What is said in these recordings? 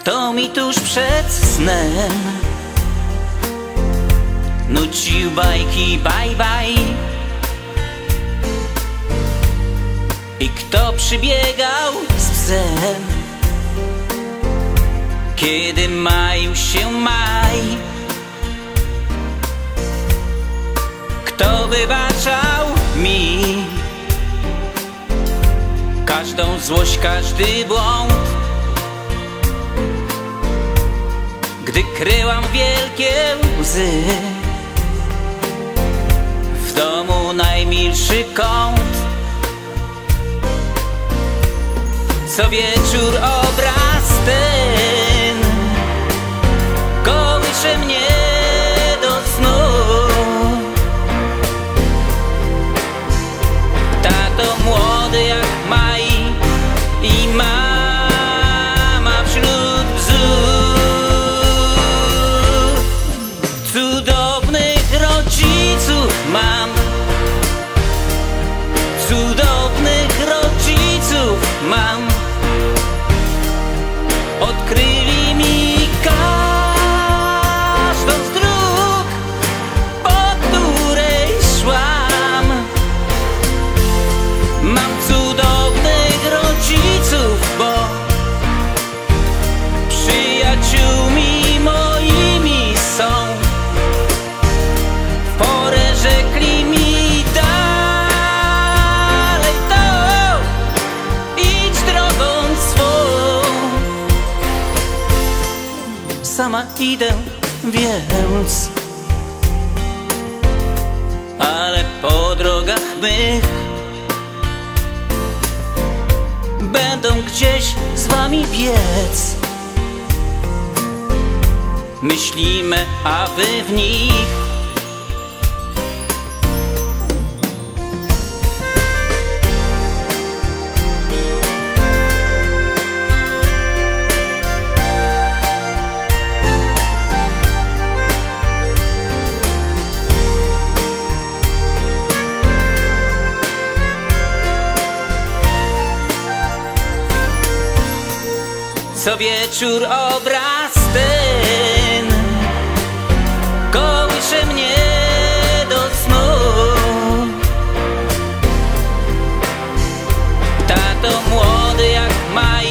Kto mi tuż przed snem Nucił bajki bye bye I kto przybiegał z psem Kiedy maju się maj? Kto wybaczał mi Każdą złość, każdy błąd Gdy kryłam wielkie łzy W domu najmilszy kąt. Co wieczór obraz ten Kołysze mnie Cudownych Sama idę, więc. Ale po drogach mych Będą gdzieś z wami biec. Myślimy, a wy w nich Co wieczór obraz ten Kołysze mnie do snu. Tato młody jak maj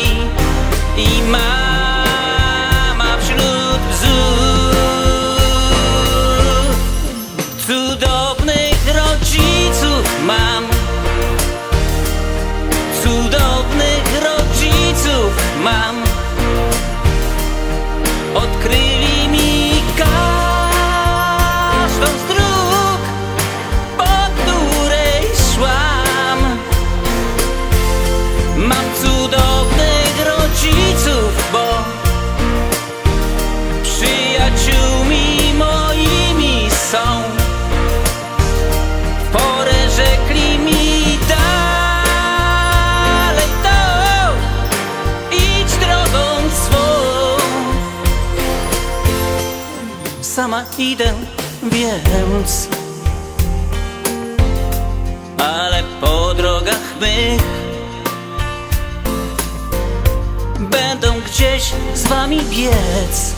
I mama wśród bzów Cudownych rodziców mam. Cudownych rodziców mam crime. Sama idę, więc. Ale po drogach mych Będą gdzieś z wami biec.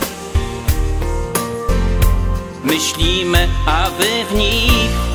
Myślimy, a wy w nich